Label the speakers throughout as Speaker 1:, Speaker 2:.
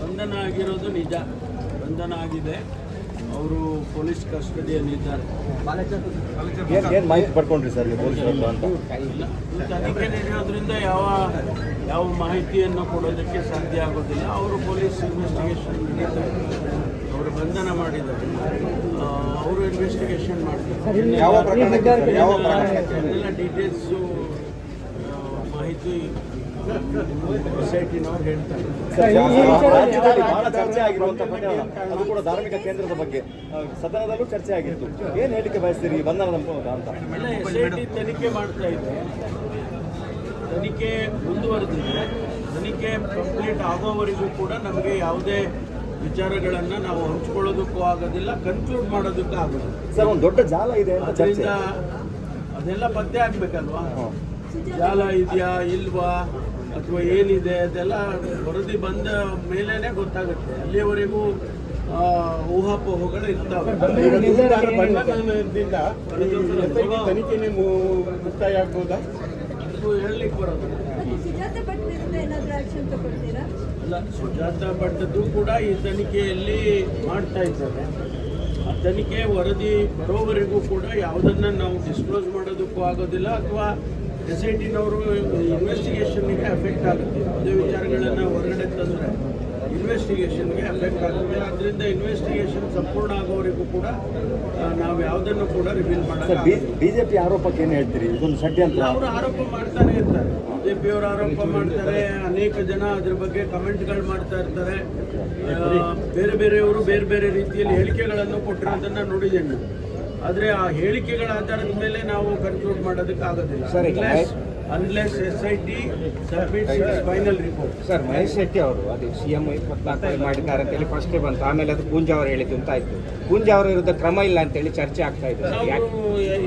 Speaker 1: ಬಂಧನ ಆಗಿರೋದು ನಿಜ. ಬಂಧನ ಆಗಿದೆ ಅವರು ಪೊಲೀಸ್ ಕಸ್ಟಡಿಯಲ್ಲಿದ್ದಾರೆ
Speaker 2: ಏನ್ ಮಾಹಿತಿ ಪಡ್ಕೊಂಡ್ರಿ ಸರ್
Speaker 1: ತನಿಖೆ ನಡೆಯೋದ್ರಿಂದ ಯಾವ ಯಾವ ಮಾಹಿತಿಯನ್ನು ಕೊಡೋದಕ್ಕೆ ಸಾಧ್ಯ ಆಗೋದಿಲ್ಲ. ಅವರು ಪೊಲೀಸ್ ಇನ್ವೆಸ್ಟಿಗೇಷನ್ ನಡೀತಾರೆ ಅವರು ಬಂಧನ ಮಾಡಿದ್ದಾರೆ. ಅವರು ಇನ್ವೆಸ್ಟಿಗೇಷನ್ ಮಾಡ್ತಾರೆ? ಎಲ್ಲ ಡೀಟೇಲ್ಸು ಮಾಹಿತಿ
Speaker 2: ಬಹಳ ಚರ್ಚೆ ಆಗಿರುವಂತ ಪ್ರಕರಣ ಅದು ಕೂಡ ಧಾರ್ಮಿಕ ಕೇಂದ್ರದ ಬಗ್ಗೆ ಸದನದಲ್ಲೂ ಚರ್ಚೆ ಆಗಿತ್ತು ಏನ್ ಹೇಳಿಕೆ ಬಯಸ್ತೀರಿ ಈ ಬಂಧನದ ಅಂತ
Speaker 1: ತನಿಖೆ ಮಾಡ್ತಾ ಇದೆ ತನಿಖೆ ಮುಂದುವರೆದಿದೆ ತನಿಖೆ ಕಂಪ್ಲೀಟ್ ಆಗೋವರೆಗೂ ಕೂಡ ನಮಗೆ ಯಾವುದೇ ವಿಚಾರಗಳನ್ನು ನಾವು ಹಂಚ್ಕೊಳ್ಳೋದಕ್ಕೂ ಆಗೋದಿಲ್ಲ ಕನ್ಕ್ಲೂಡ್ ಮಾಡೋದಕ್ಕೂ ಆಗೋದಿಲ್ಲ
Speaker 2: ಸರ್ ಒಂದು ದೊಡ್ಡ ಜಾಲ ಇದೆ
Speaker 1: ಅದರಿಂದ ಅದೆಲ್ಲ ಪತ್ತೆ ಆಗ್ಬೇಕಲ್ವಾ? ಜಾಲ ಇದೆಯಾ ಇಲ್ವಾ ಅಥವಾ ಏನಿದೆ ಅದೆಲ್ಲ ವರದಿ ಬಂದ ಮೇಲೇನೆ ಗೊತ್ತಾಗುತ್ತೆ. ಅಲ್ಲಿಯವರೆಗೂ ಆ, ಊಹಾಪೋಹಗಳು ಇರ್ತಾವೆ.
Speaker 3: ತನಿಖೆನೇ ಮುಕ್ತಾಯ ಆಗ್ಬೋದಾ?
Speaker 1: ಅದು ಹೇಳಲಿಕ್ಕೆ ಬರೋದು. ಅಲ್ಲ ಸುಜಾತ ಭಟ್ಟದ್ದು ಕೂಡ ಈ ತನಿಖೆಯಲ್ಲಿ ಮಾಡ್ತಾ ಇದ್ದಾರೆ. ಆ ತನಿಖೆ ವರದಿ ಬರೋವರೆಗೂ ಕೂಡ ಯಾವುದನ್ನು ನಾವು ಡಿಸ್ಕ್ಲೋಸ್ ಮಾಡೋದಕ್ಕೂ ಆಗೋದಿಲ್ಲ ಅಥವಾ ಎಸ್ ಐ ಟಿನವರು ಇನ್ವೆಸ್ಟಿಗೇಷನ್ಗೆ ಅಫೆಕ್ಟ್ ಆಗುತ್ತೆ. ಯಾವುದೇ ವಿಚಾರಗಳನ್ನು ಹೊರಗಡೆ ತಂದರೆ ಇನ್ವೆಸ್ಟಿಗೇಷನ್ಗೆ ಅಫೆಕ್ಟ್ ಆಗುತ್ತೆ. ಅದರಿಂದ ಇನ್ವೆಸ್ಟಿಗೇಷನ್ ಸಂಪೂರ್ಣ ಆಗೋವರೆಗೂ ಕೂಡ ನಾವು ಯಾವುದನ್ನು ಕೂಡ ರಿವೀಲ್ ಮಾಡಲ್ಲ.
Speaker 2: ಬಿಜೆಪಿ ಆರೋಪಕ್ಕೆ ಏನು ಹೇಳ್ತೀರಿ? ಇದೊಂದು ಷಡ್ಯಂತ್ರ.
Speaker 1: ಅವರು ಆರೋಪ ಮಾಡ್ತಾನೆ ಇರ್ತಾರೆ. ಬಿಜೆಪಿ ಅವರು ಆರೋಪ ಮಾಡ್ತಾರೆ. ಅನೇಕ ಜನ ಅದ್ರ ಬಗ್ಗೆ ಕಮೆಂಟ್ಗಳು ಮಾಡ್ತಾ ಇರ್ತಾರೆ. ಬೇರೆ ಬೇರೆಯವರು ಬೇರೆ ಬೇರೆ ರೀತಿಯಲ್ಲಿ ಹೇಳಿಕೆಗಳನ್ನು ಕೊಟ್ಟಿರೋದನ್ನು ನೋಡಿದ್ದೇನೆ. ಆದರೆ ಆ ಹೇಳಿಕೆಗಳ ಆಧಾರದ ಮೇಲೆ ನಾವು ಕನ್ಕ್ಲೂಡ್ ಮಾಡೋದಕ್ಕೆ ಆಗೋದಿಲ್ಲ. Unless S I T final report
Speaker 4: sir Mahesh Shetty ಅವರು ಅದು ಸಿ ಎಂ ಇಪ್ಪತ್ನಾಲ್ಕರಲ್ಲಿ ಮಾಡಿದ್ದಾರೆ ಅಂತೇಳಿ ಫಸ್ಟೇ ಬಂತು. ಆಮೇಲೆ ಅದು ಪೂಂಜಾ ಅವರು ಹೇಳಿದ್ದು ಅಂತ ಆಯ್ತು. ಪೂಂಜಾ ಅವರ ವಿರುದ್ಧ ಕ್ರಮ ಇಲ್ಲ ಅಂತೇಳಿ ಚರ್ಚೆ ಆಗ್ತಾ ಇದೆ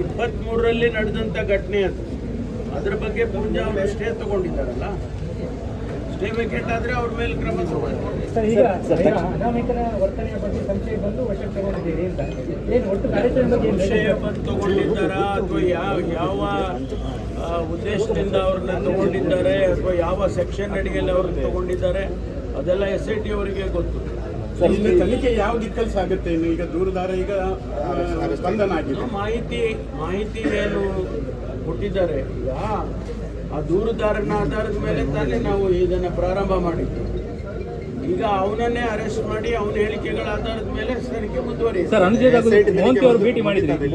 Speaker 1: ಇಪ್ಪತ್ತ್ ಮೂರರಲ್ಲಿ ನಡೆದಂಥ ಘಟನೆ ಅದು. ಅದ್ರ ಬಗ್ಗೆ ಪೂಂಜಾ ಅವರು ಸ್ಟೇ ತಗೊಂಡಿದ್ದಾರಲ್ಲ? ಸ್ಟೇ ವೇಕೆಟ್ ಆದರೆ ಅವ್ರ ಮೇಲೆ ಕ್ರಮ ತಗೊಳ್ತಾರೆ
Speaker 5: ಸರ್ ಈಗ
Speaker 2: ಸರ್,
Speaker 5: ಈಗ ವರ್ತನೆಯ ಬಗ್ಗೆ ಸಂಶಯ ಬಂದು ವಶಕ್ಕೆ ತಗೊಂಡಿದ್ದೀರಿ ಅಂತ. ಏನು ಒಟ್ಟು ಕಾರ್ಯಾಚರಣೆ ಬಗ್ಗೆ ಏನು
Speaker 1: ವಿಷಯ ಬಂದು ತಗೊಂಡಿದ್ದಾರಾ ಅಥವಾ ಯಾವ ಯಾವ ಉದ್ದೇಶದಿಂದ ಅವ್ರನ್ನ ತಗೊಂಡಿದ್ದಾರೆ ಅಥವಾ ಯಾವ ಸೆಕ್ಷನ್ ಅಡಿಯಲ್ಲಿ ಅವ್ರನ್ನ ತಗೊಂಡಿದ್ದಾರೆ? ಅದೆಲ್ಲ ಎಸ್ ಐ ಟಿ ಅವರಿಗೆ ಗೊತ್ತು.
Speaker 3: ಇಲ್ಲಿ ತನಿಖೆ ಯಾವ ದಿಕ್ಕಲ್ಲಿ ಸಾಗುತ್ತೆ? ಇನ್ನು ಈಗ ದೂರದಾರ ಈಗ ಸ್ಪಂದನ ಆಗಿದೆ
Speaker 1: ಮಾಹಿತಿ ಮಾಹಿತಿ ಏನು ಕೊಟ್ಟಿದ್ದಾರೆ? ಈಗ ಆ ದೂರುದಾರನ ಆಧಾರದ ಮೇಲೆ ತಾನೇ ನಾವು ಇದನ್ನು ಪ್ರಾರಂಭ ಮಾಡಿದ್ದು. ಈಗ ಅವನನ್ನೇ ಅರೆಸ್ಟ್ ಮಾಡಿ ಅವನ ಹೇಳಿಕೆಗಳ ಆಧಾರದ ಮೇಲೆ ತನಿಖೆ ಮುಂದುವರಿಯಿತು
Speaker 5: ಸರ್ ಅನುಜ್ ಮೋಹಂತಿ ಅವರು ಭೇಟಿ ಮಾಡಿದ್ರಿ.